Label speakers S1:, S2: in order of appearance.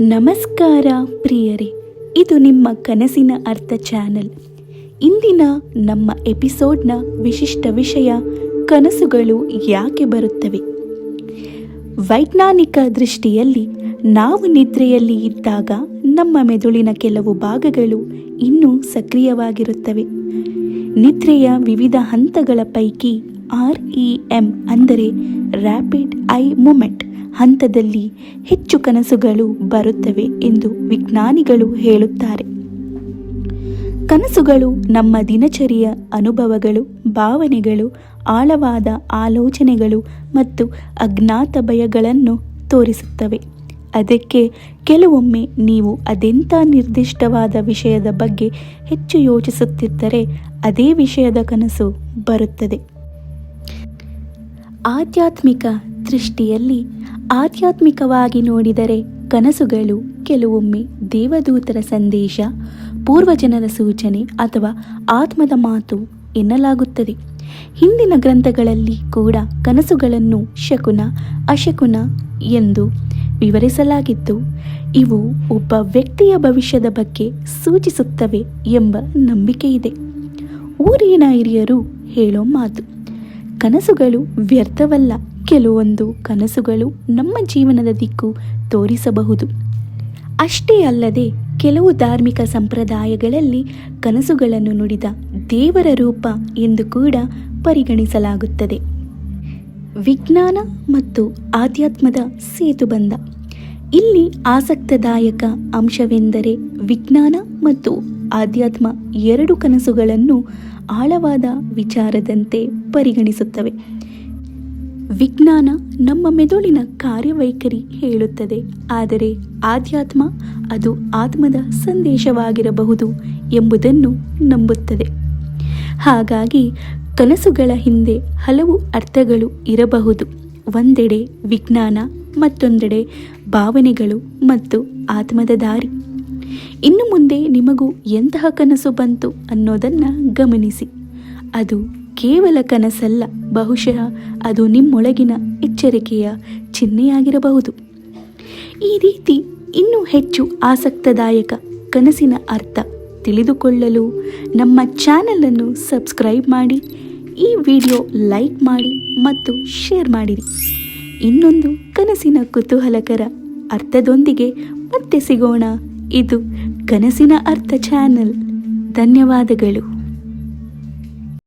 S1: ನಮಸ್ಕಾರ ಪ್ರಿಯರೇ, ಇದು ನಿಮ್ಮ ಕನಸಿನ ಅರ್ಥ ಚಾನೆಲ್. ಇಂದಿನ ನಮ್ಮ ಎಪಿಸೋಡ್ನ ವಿಶಿಷ್ಟ ವಿಷಯ, ಕನಸುಗಳು ಯಾಕೆ ಬರುತ್ತವೆ? ವೈಜ್ಞಾನಿಕ ದೃಷ್ಟಿಯಲ್ಲಿ ನಾವು ನಿದ್ರೆಯಲ್ಲಿ ಇದ್ದಾಗ ನಮ್ಮ ಮೆದುಳಿನ ಕೆಲವು ಭಾಗಗಳು ಇನ್ನೂ ಸಕ್ರಿಯವಾಗಿರುತ್ತವೆ. ನಿದ್ರೆಯ ವಿವಿಧ ಹಂತಗಳ ಪೈಕಿ ಆರ್ ಇ ಎಂ ಅಂದರೆ ರ್ಯಾಪಿಡ್ ಐ ಮೂಮೆಂಟ್ ಹಂತದಲ್ಲಿ ಹೆಚ್ಚು ಕನಸುಗಳು ಬರುತ್ತವೆ ಎಂದು ವಿಜ್ಞಾನಿಗಳು ಹೇಳುತ್ತಾರೆ. ಕನಸುಗಳು ನಮ್ಮ ದಿನಚರಿಯ ಅನುಭವಗಳು, ಭಾವನೆಗಳು, ಆಳವಾದ ಆಲೋಚನೆಗಳು ಮತ್ತು ಅಜ್ಞಾತ ಭಯಗಳನ್ನು ತೋರಿಸುತ್ತವೆ. ಅದಕ್ಕೆ ಕೆಲವೊಮ್ಮೆ ನೀವು ಅದೆಂಥ ನಿರ್ದಿಷ್ಟವಾದ ವಿಷಯದ ಬಗ್ಗೆ ಹೆಚ್ಚು ಯೋಚಿಸುತ್ತಿದ್ದರೆ ಅದೇ ವಿಷಯದ ಕನಸು ಬರುತ್ತದೆ. ಆಧ್ಯಾತ್ಮಿಕ ದೃಷ್ಟಿಯಲ್ಲಿ ಆಧ್ಯಾತ್ಮಿಕವಾಗಿ ನೋಡಿದರೆ ಕನಸುಗಳು ಕೆಲವೊಮ್ಮೆ ದೇವದೂತರ ಸಂದೇಶ, ಪೂರ್ವಜನರ ಸೂಚನೆ ಅಥವಾ ಆತ್ಮದ ಮಾತು ಎನ್ನಲಾಗುತ್ತದೆ. ಹಿಂದಿನ ಗ್ರಂಥಗಳಲ್ಲಿ ಕೂಡ ಕನಸುಗಳನ್ನು ಶಕುನ, ಅಶಕುನ ಎಂದು ವಿವರಿಸಲಾಗಿದ್ದು, ಇವು ಒಬ್ಬ ವ್ಯಕ್ತಿಯ ಭವಿಷ್ಯದ ಬಗ್ಗೆ ಸೂಚಿಸುತ್ತವೆ ಎಂಬ ನಂಬಿಕೆ ಇದೆ ಊರಿನ ಹಿರಿಯರು ಹೇಳೋ ಮಾತು, ಕನಸುಗಳು ವ್ಯರ್ಥವಲ್ಲ. ಕೆಲವೊಂದು ಕನಸುಗಳು ನಮ್ಮ ಜೀವನದ ದಿಕ್ಕು ತೋರಿಸಬಹುದು. ಅಷ್ಟೇ ಅಲ್ಲದೆ, ಕೆಲವು ಧಾರ್ಮಿಕ ಸಂಪ್ರದಾಯಗಳಲ್ಲಿ ಕನಸುಗಳನ್ನು ನುಡಿದ ದೇವರ ರೂಪ ಎಂದು ಕೂಡ ಪರಿಗಣಿಸಲಾಗುತ್ತದೆ. ವಿಜ್ಞಾನ ಮತ್ತು ಆಧ್ಯಾತ್ಮದ ಸೇತುಬಂಧ ಇಲ್ಲಿ ಆಸಕ್ತದಾಯಕ ಅಂಶವೆಂದರೆ ವಿಜ್ಞಾನ ಮತ್ತು ಆಧ್ಯಾತ್ಮ ಎರಡು ಕನಸುಗಳನ್ನು ಆಳವಾದ ವಿಚಾರದಂತೆ ಪರಿಗಣಿಸುತ್ತವೆ. ವಿಜ್ಞಾನ ನಮ್ಮ ಮೆದುಳಿನ ಕಾರ್ಯವೈಖರಿ ಹೇಳುತ್ತದೆ, ಆದರೆ ಆಧ್ಯಾತ್ಮ ಅದು ಆತ್ಮದ ಸಂದೇಶವಾಗಿರಬಹುದು ಎಂಬುದನ್ನು ನಂಬುತ್ತದೆ. ಹಾಗಾಗಿ ಕನಸುಗಳ ಹಿಂದೆ ಹಲವು ಅರ್ಥಗಳು ಇರಬಹುದು. ಒಂದೆಡೆ ವಿಜ್ಞಾನ, ಮತ್ತೊಂದೆಡೆ ಭಾವನೆಗಳು ಮತ್ತು ಆತ್ಮದ ದಾರಿ. ಇನ್ನು ಮುಂದೆ ನಿಮಗೂ ಎಂತಹ ಕನಸು ಬಂತು ಅನ್ನೋದನ್ನು ಗಮನಿಸಿ. ಅದು ಕೇವಲ ಕನಸಲ್ಲ, ಬಹುಶಃ ಅದು ನಿಮ್ಮೊಳಗಿನ ಎಚ್ಚರಿಕೆಯ ಚಿಹ್ನೆಯಾಗಿರಬಹುದು. ಈ ರೀತಿ ಇನ್ನೂ ಹೆಚ್ಚು ಆಸಕ್ತದಾಯಕ ಕನಸಿನ ಅರ್ಥ ತಿಳಿದುಕೊಳ್ಳಲು ನಮ್ಮ ಚಾನಲನ್ನು ಸಬ್ಸ್ಕ್ರೈಬ್ ಮಾಡಿ ಈ ವಿಡಿಯೋ ಲೈಕ್ ಮಾಡಿ ಮತ್ತು ಶೇರ್ ಮಾಡಿರಿ. ಇನ್ನೊಂದು ಕನಸಿನ ಕುತೂಹಲಕರ ಅರ್ಥದೊಂದಿಗೆ ಮತ್ತೆ ಸಿಗೋಣ. ಇದು ಕನಸಿನ ಅರ್ಥ ಚಾನಲ್. ಧನ್ಯವಾದಗಳು.